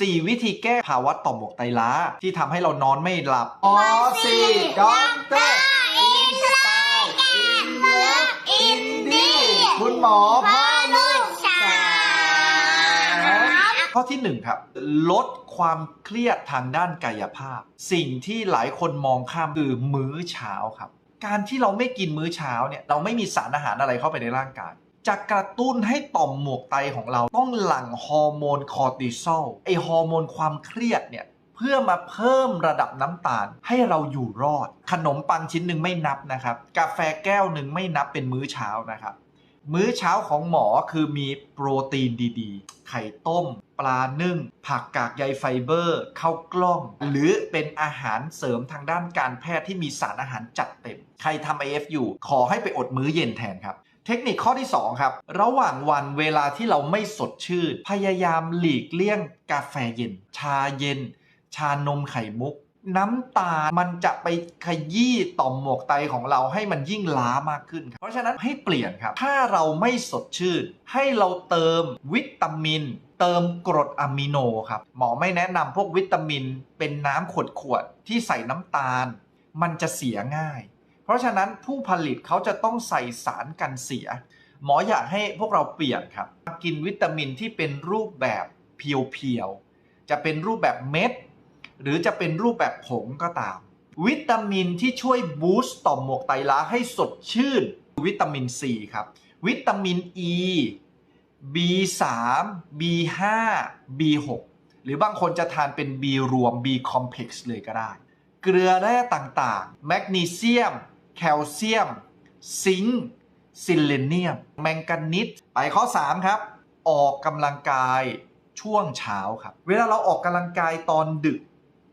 4 วิธีแก้ภาวะต่อมหมวกไตล้า ที่ทำให้เรานอนไม่หลับออซีด็อกเตอร์อินสไตล์อินเลิฟอินดี้คุณหมอพ่อลูกสาวข้อที่ 1 ครับ ลดความเครียดทางด้านกายภาพ สิ่งที่หลายคนมองข้ามคือมื้อเช้าครับ การที่เราไม่กินมื้อเช้าเนี่ยเราไม่มีสารอาหารอะไรเข้าไปในร่างกาย จะกระตุ้นให้ต่อมหมวกไตของเราต้องหลั่งฮอร์โมนคอร์ติซอลไอฮอร์โมนความเครียดเนี่ยเพื่อมาเพิ่มระดับน้ำตาลให้เราอยู่รอด ขนมปังชิ้นหนึ่งไม่นับนะครับ กาแฟแก้วหนึ่งไม่นับเป็นมื้อเช้านะครับ มื้อเช้าของหมอคือมีโปรตีนดีๆ ไข่ต้ม ปลานึ่ง ผักกากใยไฟเบอร์ข้าวกล้อง หรือเป็นอาหารเสริมทางด้านการแพทย์ที่มีสารอาหารจัดเต็ม ใครทำ AF อยู่ ขอให้ไปอดมื้อเย็นแทนครับ เทคนิคข้อที่ 2 ครับ ระหว่างวันเวลาที่เราไม่สดชื่น พยายามหลีกเลี่ยงกาแฟเย็น ชาเย็น ชานมไข่มุก น้ำตาลมันจะไปขยี้ต่อมหมวกไตของเราให้มันยิ่งล้ามากขึ้นครับเพราะฉะนั้นให้เปลี่ยนครับ ถ้าเราไม่สดชื่น ให้เราเติมวิตามิน เติมกรดอะมิโนครับหมอไม่แนะนำพวกวิตามิน เป็นน้ำขวดๆที่ใส่น้ำตาล มันจะเสียง่าย เพราะฉะนั้นผู้ผลิตเขาจะต้องใส่สารกันเสีย หมออยากให้พวกเราเปลี่ยนครับ กินวิตามินที่เป็นรูปแบบเพียวๆ จะเป็นรูปแบบเม็ด หรือจะเป็นรูปแบบผงก็ตาม วิตามินที่ช่วยบูสต์ต่อมหมวกไตล้าให้สดชื่น วิตามินซีครับ วิตามิน E B3 B5 B6 หรือบางคนจะทานเป็น B รวม B complex เลยก็ได้ เกลือแร่ต่างๆ แมกนีเซียม แคลเซียม ซิงค์ซิลเลเนียม แมงกานิสไปข้อ 3 ครับ ออกกำลังกายช่วงเช้าครับ เวลาเราออกกำลังกายตอนดึก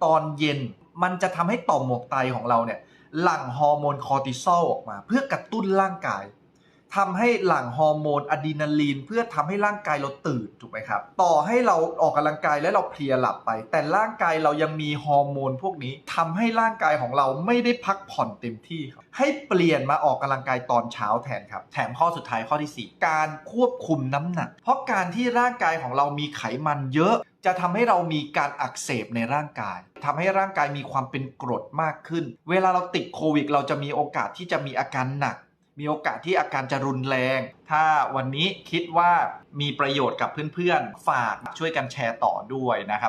ตอนเย็น มันจะทำให้ต่อมหมวกไตของเราเนี่ยหลั่งฮอร์โมนคอร์ติซอลออกมา เพื่อกระตุ้นร่างกาย ทำให้หลั่งฮอร์โมนอะดรีนาลีน เพื่อทำให้ร่างกายเราตื่นถูกไหมครับ ต่อให้เราออกกำลังกายแล้วเราเพลียหลับไป แต่ร่างกายเรายังมีฮอร์โมนพวกนี้ทำให้ร่างกายของเราไม่ได้พักผ่อนเต็มที่ครับ ให้เปลี่ยนมาออกกำลังกายตอนเช้าแทนครับ แถมข้อสุดท้ายข้อที่ 4 การควบคุมน้ำหนัก เพราะการที่ร่างกายของเรามีไขมันเยอะจะทำให้เรามีการอักเสบในร่างกายทำให้ร่างกายมีความเป็นกรดมากขึ้น เวลาเราติดโควิด เราจะมีโอกาสที่จะมีอาการหนัก มีโอกาสที่อาการจะรุนแรง ถ้าวันนี้คิดว่ามีประโยชน์กับเพื่อนๆ ฝากช่วยกันแชร์ต่อด้วยนะครับ